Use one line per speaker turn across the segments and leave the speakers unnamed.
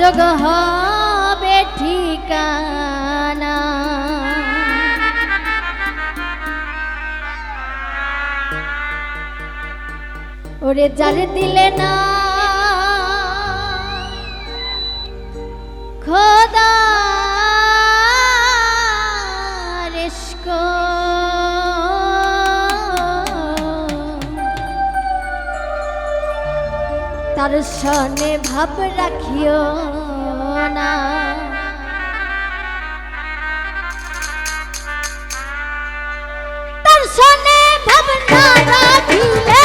যোগ হবে ঠিকানা। ওরে জাল দিলে না দর্শনে ভাব রাখিও না। দর্শনে ভাব না রাখিলে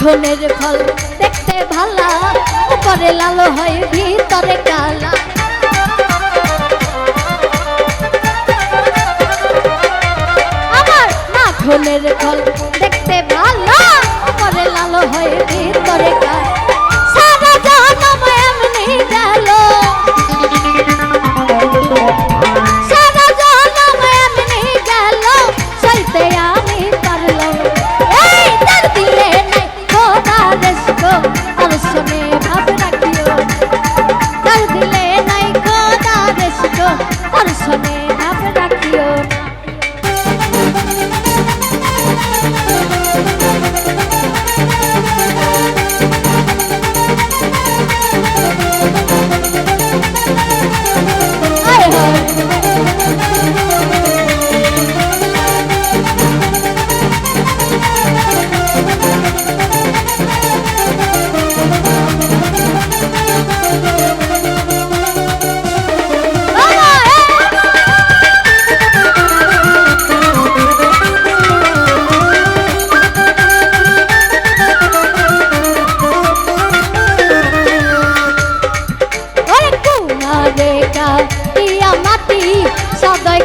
খুনের ফল দেখতে ভালা উপরে লাল হয় ভিতরে কালা। আমার না ধনের ফল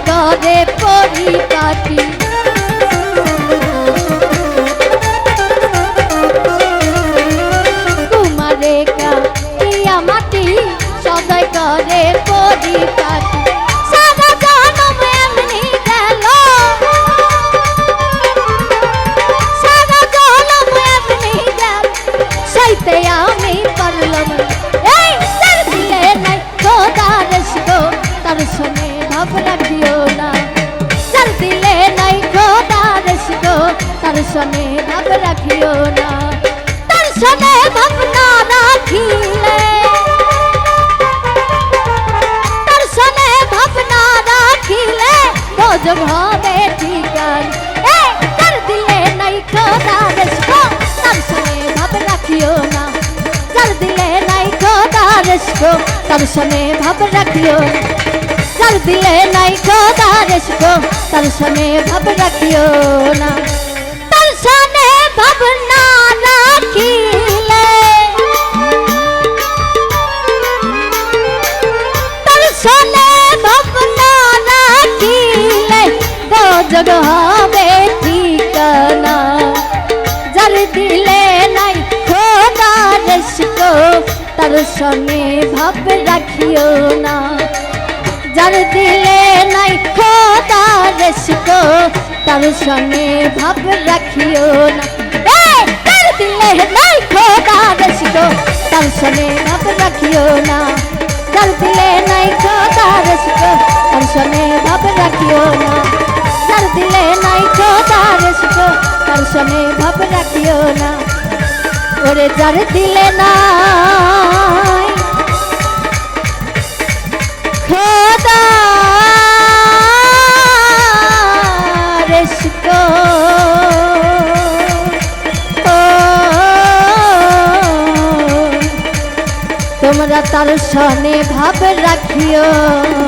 করে পরিপাটি তোমারে কাটিয়া মাটি সদাই করে পরিপাটি তার সনে ভাব রাখিও না। তার সনে ভাব না রাখিলে। তার সনে ভাব না রাখিলে গজব হবে ঠিকান। তার দিলে নাই খোদার গো তার সনে ভাব রাখিও না। যার দিলে নাই খোদার গো তার সনে ভাব রাখিও দিলে নাই খোদার গো তার সনে ভাব রাখিও না। দিলে নাই খোদা রসকো তার সনে ভাব রাখিও না। যার দিলে নাই খোদা রসকো তার সনে ভাব রাখিও না। যার দিলে নাই খোদা রসকো তার সনে ভাব রাখিও না। যার দিলে নাই খোদা রসকো তার সনে ভাব রাখিও না। যার দিলে নাই রসকো সনে ভাব রাখিও না। ওরে যার দিলে ও তোমরা তার সনে ভাব রাখিও না।